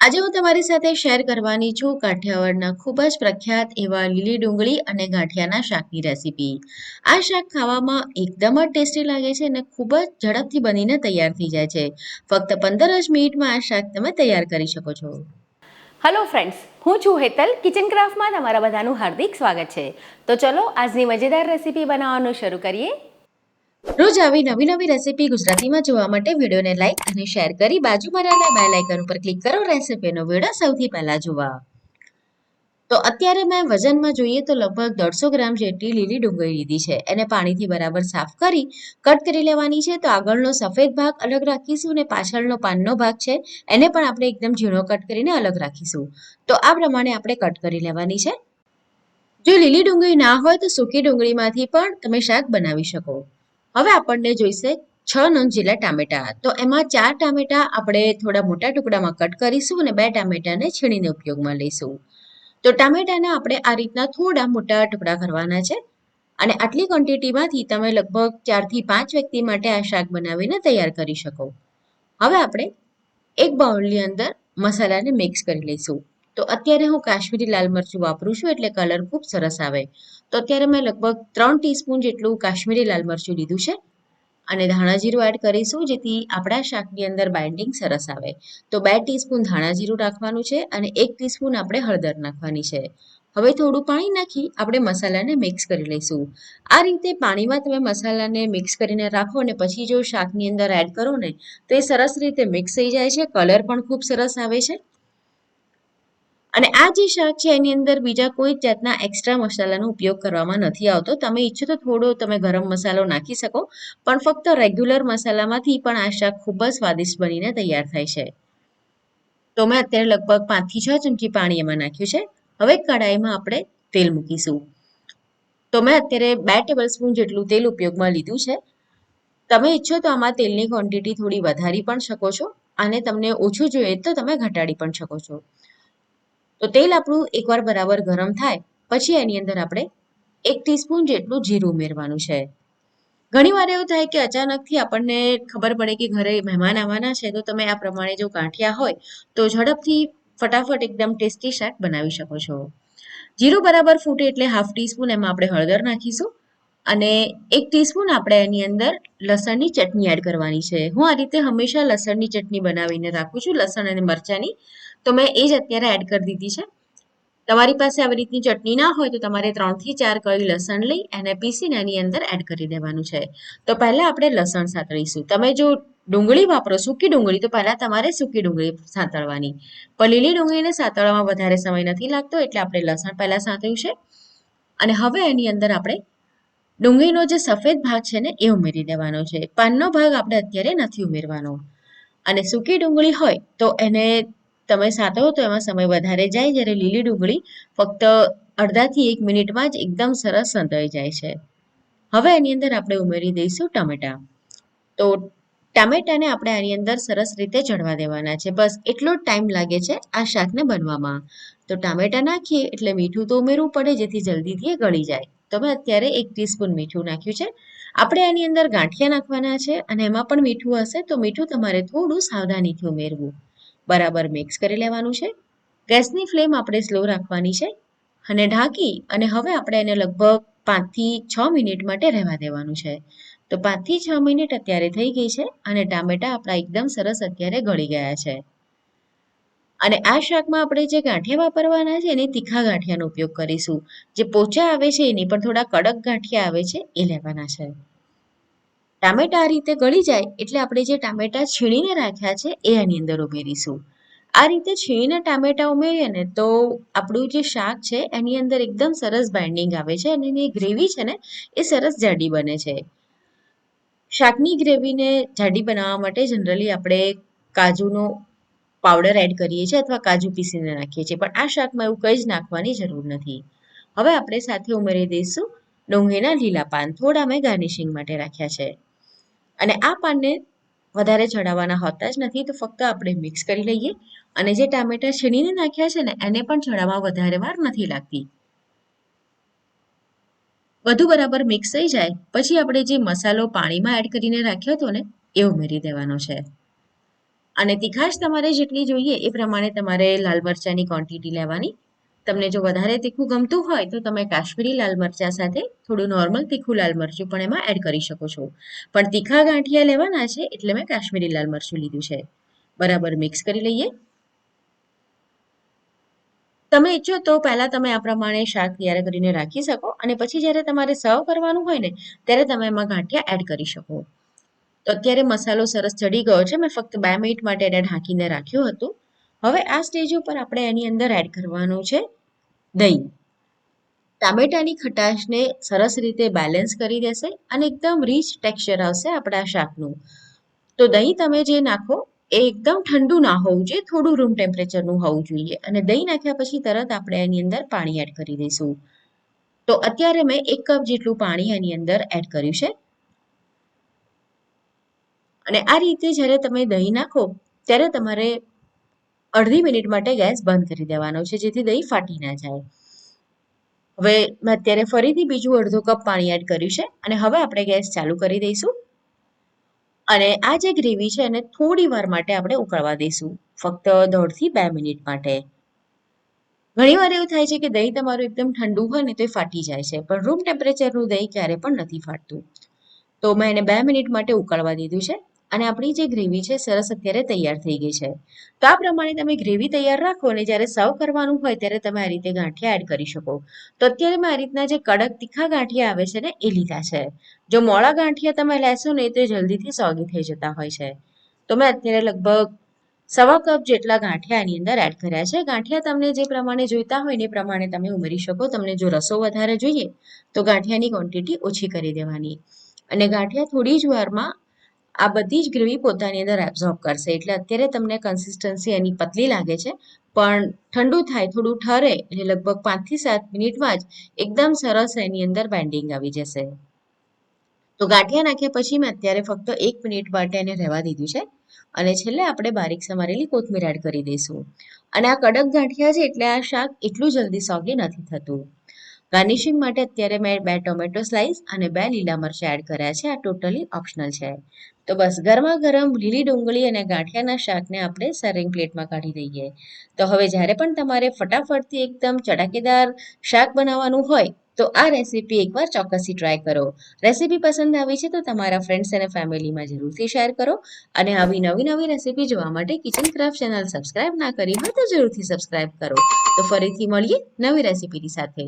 આજે હું તમારી સાથે શેર કરવાની છું કાઠિયાવાડના ખૂબ જ પ્રખ્યાત એવા લીલી ડુંગળી અને ગાંઠિયાના શાકની રેસીપી આ શાક ખાવામાં એકદમ જ ટેસ્ટી લાગે છે અને ખૂબ જ ઝડપથી બનીને તૈયાર થઈ જાય છે. ફક્ત પંદર જ મિનિટમાં આ શાક તમે તૈયાર કરી શકો છો. હલો ફ્રેન્ડ્સ હું છું હેતલ કિચન ક્રાફ્ટમાં તમારા બધાનું હાર્દિક સ્વાગત છે. તો ચલો આજની મજેદાર રેસીપી બનાવવાનું શરૂ કરીએ. રોજ આવી નવી નવી રેસીપી ગુજરાતીમાં જોવા માટે વિડીયોને લાઈક અને શેર કરી બાજુમાં રહેલા બેલ આઇકન ઉપર ક્લિક કરો રેસીપીનો વીડિયો સૌથી પહેલા જોવા. તો અત્યારે મેં વજનમાં જોઈએ તો લગભગ દોઢસો ગ્રામ જેટલી લીલી ડુંગળી લીધી છે. એને પાણીથી બરાબર સાફ કરી, કટ કરી લેવાની છે. તો આગળનો સફેદ ભાગ અલગ રાખીશું અને પાછળનો પાનનો ભાગ છે. એને પણ આપણે એકદમ ઝીણો કટ કરીને અલગ રાખીશું. તો આ પ્રમાણે આપણે કટ કરી લેવાની છે. જો લીલી ડુંગળી ના હોય તો સૂકી ડુંગળીમાંથી પણ તમે શાક બનાવી શકો. હવે આપણને જોઈશે છ નંગ જેટલા ટામેટા. તો એમાં ચાર ટામેટા આપણે થોડા મોટા ટુકડામાં કટ કરીશું અને બે ટામેટાને છીણીને ઉપયોગમાં લઈશું. તો ટામેટાને આપણે આ રીતના થોડા મોટા ટુકડા કરવાના છે અને આટલી ક્વોન્ટિટીમાંથી તમે લગભગ ચારથી પાંચ વ્યક્તિ માટે આ શાક બનાવીને તૈયાર કરી શકો. હવે આપણે એક બાઉલની અંદર મસાલાને મિક્સ કરી લઈશું. તો અત્યારે હું કાશ્મીરી લાલ મરચું વાપરું છું એટલે કલર ખૂબ સરસ આવે. તો અત્યારે મેં લગભગ ત્રણ ટીસ્પૂન જેટલું કાશ્મીરી લાલ મરચું લીધું છે. અને ધાણા જીરું એડ કરીશું જેથી આપણા શાકની અંદર બાઇન્ડિંગ સરસ આવે. તો બે ટીસ્પૂન ધાણા જીરું નાખવાનું છે અને એક ટીસ્પૂન આપણે હળદર નાખવાની છે. હવે થોડું પાણી નાખી આપણે મસાલાને મિક્સ કરી લઈશું. આ રીતે પાણીમાં તમે મસાલાને મિક્સ કરીને રાખો અને પછી જો શાકની અંદર એડ કરો ને, તો એ સરસ રીતે મિક્સ થઈ જાય છે કલર પણ ખૂબ સરસ આવે છે. અને આ જે શાક છે, એની અંદર બીજા કોઈ જાતના એક્સ્ટ્રા મસાલાનો ઉપયોગ કરવામાં નથી આવતો. તમે ઈચ્છો તો થોડો તમે ગરમ મસાલો નાખી શકો, પણ ફક્ત રેગ્યુલર મસાલામાંથી પણ આ શાક ખૂબ જ સ્વાદિષ્ટ બનીને તૈયાર થાય છે. તો મેં અત્યારે લગભગ પાંચથી છ ચમચી પાણી એમાં નાખ્યું છે. હવે કડાઈમાં આપણે તેલ મૂકીશું. તો મેં અત્યારે બે ટેબલ સ્પૂન જેટલું તેલ ઉપયોગમાં લીધું છે. તમે ઈચ્છો તો આમાં તેલની ક્વોન્ટિટી થોડી વધારી પણ શકો છો અને તમને ઓછું જોઈએ તો તમે ઘટાડી પણ શકો છો. તો તેલ આપણું એકવાર બરાબર ગરમ થાય, પછી એની અંદર આપણે એક ટીસ્પૂન જેટલું જીરું ઉમેરવાનું છે. ઘણી વાર એવું થાય કે અચાનકથી આપણને ખબર પડે કે ઘરે મહેમાન આવવાના છે, તો તમે આ પ્રમાણે જો ગાંઠિયા હોય, તો ઝડપથી ફટાફટ એકદમ ટેસ્ટી શાક બનાવી શકો છો. જીરું બરાબર ફૂટે એટલે હાફ ટીસ્પૂન એમાં આપણે હળદર નાખીશું અને એક ટીસ્પૂન આપણે એની અંદર લસણની ચટણી એડ કરવાની છે. હું આ રીતે હંમેશા લસણની ચટણી બનાવીને રાખું છું, લસણ અને મરચાંની. તો મેં એ જ અત્યારે એડ કરી દીધી છે. તમારી પાસે આવી રીતની ચટણી ના હોય તો તમારે ત્રણથી ચાર કળી લસણ લઈ એને પીસીને એની અંદર એડ કરી દેવાનું છે. તો પહેલાં આપણે લસણ સાતળીશું. તમે જો ડુંગળી વાપરો, સૂકી ડુંગળી, તો પહેલાં તમારે સૂકી ડુંગળી સાતળવાની. પણ લીલી ડુંગળીને સાતળવામાં વધારે સમય નથી લાગતો, એટલે આપણે લસણ પહેલાં સાતળ્યું છે અને હવે એની અંદર આપણે ડુંગળીનો જે સફેદ ભાગ છે ને, એ ઉમેરી દેવાનો છે. પાનનો ભાગ આપણે અત્યારે નથી ઉમેરવાનો. અને સૂકી ડુંગળી હોય, તો એને તમે સાતવો તો એમાં સમય વધારે જાય. જ્યારે લીલી ડુંગળી ફક્ત અડધાથી એક મિનિટમાં જ એકદમ સરસ સંતળાઈ જાય છે. હવે એની અંદર આપણે ઉમેરી દઈશું ટમેટા. તો ટામેટાને આપણે આની અંદર સરસ રીતે ચડવા દેવાના છે. બસ એટલો જ ટાઈમ લાગે છે આ શાકને બનવામાં. તો ટામેટા નાખીએ એટલે મીઠું તો ઉમેરવું પડે, જેથી જલ્દીથી એ ગળી જાય. તો મેં અત્યારે એક ટીસ્પૂન મીઠું નાખ્યું છે. આપણે એની અંદર ગાંઠિયા નાખવાના છે અને એમાં પણ મીઠું હશે તો મીઠું તમારે થોડું સાવધાનીથી ઉમેરવું. બરાબર મિક્સ કરી લેવાનું છે. ગેસની ફ્લેમ આપણે સ્લો રાખવાની છે અને ઢાંકી અને હવે આપણે એને લગભગ પાંચથી છ મિનિટ માટે રહેવા દેવાનું છે. તો પાંચથી છ મિનિટ અત્યારે થઈ ગઈ છે અને ટામેટા આપણા એકદમ સરસ અત્યારે ગળી ગયા છે. અને આ શાકમાં આપણે જે ગાંઠિયા વાપરવાના છે એની તીખા ગાંઠિયાનો ઉપયોગ કરીશું. જે પોચા આવે છે એની પણ થોડા કડક ગાંઠિયા આવે છે એ લેવાના છે. ટામેટા આ રીતે ગળી જાય એટલે આપણે જે ટામેટા છીણીને રાખ્યા છે એ આની અંદર ઉમેરીશું. આ રીતે છીણીને ટામેટા ઉમેરીએ ને તો આપણું જે શાક છે એની અંદર એકદમ સરસ બાઇન્ડિંગ આવે છે અને એની ગ્રેવી છે ને એ સરસ જાડી બને છે. શાકની ગ્રેવીને જાડી બનાવવા માટે જનરલી આપણે કાજુનો પાવડર એડ કરીએ છીએ અથવા કાજુ પીસીને નાખીએ છીએ. પણ આ શાકમાં એવું કંઈ જ નાખવાની જરૂર નથી. હવે આપણે સાથે ઉમેરી દઈશું ડુંગળીના લીલા પાન. થોડા મેં ગાર્નિશિંગ માટે રાખ્યા છે. અને આ પાનને વધારે ચડાવવાના હોતા જ નથી, તો ફક્ત આપણે મિક્સ કરી લઈએ. અને જે ટામેટા છીણીને નાખ્યા છે ને, એને પણ ચડાવવા વધારે વાર નથી લાગતી. બધું બરાબર મિક્સ થઈ જાય. પછી આપણે જે મસાલો પાણીમાં એડ કરીને રાખ્યો હતો ને, એ ઉમેરી દેવાનો છે. અને તીખાશ તમારે જેટલી જોઈએ એ પ્રમાણે તમારે લાલ મરચાંની ક્વોન્ટિટી લેવાની. તમને જો વધારે તીખું ગમતું હોય તો તમે કાશ્મીરી લાલ મરચાં સાથે થોડું નોર્મલ તીખું લાલ મરચું પણ એમાં એડ કરી શકો છો. પણ તીખા ગાંઠિયા લેવાના છે એટલે મેં કાશ્મીરી લાલ મરચું લીધું છે. બરાબર મિક્સ કરી લઈએ. તમે ઈચ્છો તો પહેલા તમે આ પ્રમાણે શાક તૈયાર કરીને રાખી શકો અને પછી જ્યારે તમારે સર્વ કરવાનું હોય ને, ત્યારે તમે એમાં ગાંઠિયા એડ કરી શકો. તો અત્યારે મસાલો સરસ ચડી ગયો છે. મેં ફક્ત બે મિનિટ માટે એને ઢાંકીને રાખ્યું હતું. હવે આ સ્ટેજ ઉપર આપણે એની અંદર એડ કરવાનું છે દહીં. ટામેટાની ખટાશને સરસ રીતે બેલેન્સ કરી દેશે અને એકદમ રીચ ટેક્સચર આવશે આપણા શાકનું. તો દહીં તમે જે નાખો એ એકદમ ઠંડુ ના હોવું જોઈએ, થોડું રૂમ ટેમ્પરેચરનું હોવું જોઈએ. અને દહીં નાખ્યા પછી તરત આપણે એની અંદર પાણી એડ કરી દઈશું. તો અત્યારે મેં એક કપ જેટલું પાણી એની અંદર એડ કર્યું છે. અને આ રીતે જ્યારે તમે દહીં નાખો, ત્યારે તમારે અડધી મિનિટ માટે ગેસ બંધ કરી દેવાનો છે, જેથી દહીં ફાટી ના જાય. હવે મેં અત્યારે ફરીથી બીજું અડધો કપ પાણી એડ કર્યું છે અને હવે આપણે ગેસ ચાલુ કરી દઈશું. અને આ જે ગ્રેવી છે એને થોડી વાર માટે આપણે ઉકળવા દઈશું, ફક્ત દોઢથી બે મિનિટ માટે. ઘણી વાર એવું થાય છે કે દહીં તમારું એકદમ ઠંડુ હોય ને તો એ ફાટી જાય છે, પણ રૂમ ટેમ્પરેચરનું દહીં ક્યારે પણ નથી ફાટતું. તો મેં એને બે મિનિટ માટે ઉકળવા દીધું છે. અને આપણી જે ગ્રેવી છે, સરસ અત્યારે તૈયાર થઈ ગઈ છે. તો આ પ્રમાણે તમે ગ્રેવી તૈયાર રાખો અને જ્યારે સર્વ કરવાનું હોય ત્યારે તમે આ રીતે ગાંઠિયા એડ કરી શકો. તો અત્યારે મેં આ રીતના જે કડક તીખા ગાંઠિયા આવે છે ને, એ લીધા છે. જો મોળા ગાંઠિયા તમે લેશો ને, તો જલ્દીથી સોગી થઈ જતા હોય છે. તો મેં અત્યારે લગભગ સવા કપ જેટલા ગાંઠિયા એની અંદર એડ કર્યા છે. ગાંઠિયા તમને જે પ્રમાણે જોઈતા હોય એ પ્રમાણે તમે ઉમેરી શકો. તમને જો રસો વધારે જોઈએ, તો ગાંઠિયાની ક્વોન્ટિટી ઓછી કરી દેવાની. અને ગાંઠિયા થોડી જ વારમાં આ બધી જ ગ્રેવી પોતાની અંદર એબ્ઝોર્બ કરશે. એટલે અત્યારે તમને કન્સિસ્ટન્સી એની પતલી લાગે છે, પણ ઠંડુ થાય, થોડું ઠરે, એટલે લગભગ પાંચથી સાત મિનિટમાં જ એકદમ સરસ એની અંદર બેન્ડિંગ આવી જશે. તો ગાંઠિયા નાખ્યા પછી મેં અત્યારે ફક્ત એક મિનિટ માટે એને રહેવા દીધું છે. અને છેલ્લે આપણે બારીક સમારેલી કોથમીર એડ કરી દઈશું. અને આ કડક ગાંઠિયા છે, એટલે આ શાક એટલું જલ્દી સોગી નથી થતું. ગાર્નિશિંગ માટે અત્યારે મેં બે ટોમેટો સ્લાઇસ અને બે લીલા મરચાં એડ કર્યા છે. આ ટોટલી ઓપ્શનલ છે. તો બસ ગરમા ગરમ લીલી ડુંગળી અને ગાંઠિયાના શાકને આપણે સર્વિંગ પ્લેટમાં કાઢી દઈએ. તો હવે જ્યારે પણ તમારે ફટાફટથી એકદમ ચટાકેદાર શાક બનાવવાનું હોય, તો આ રેસીપી એકવાર ચોક્કસથી ટ્રાય કરો. રેસીપી પસંદ આવી છે તો તમારા ફ્રેન્ડ્સ અને ફેમિલીમાં જરૂરથી શેર કરો અને આવી નવી નવી રેસીપી જોવા માટે કિચન ક્રાફ્ટ ચેનલ સબસ્ક્રાઇબ ના કરી હોય તો જરૂરથી સબસ્ક્રાઇબ કરો. તો ફરીથી મળીએ નવી રેસીપીની સાથે.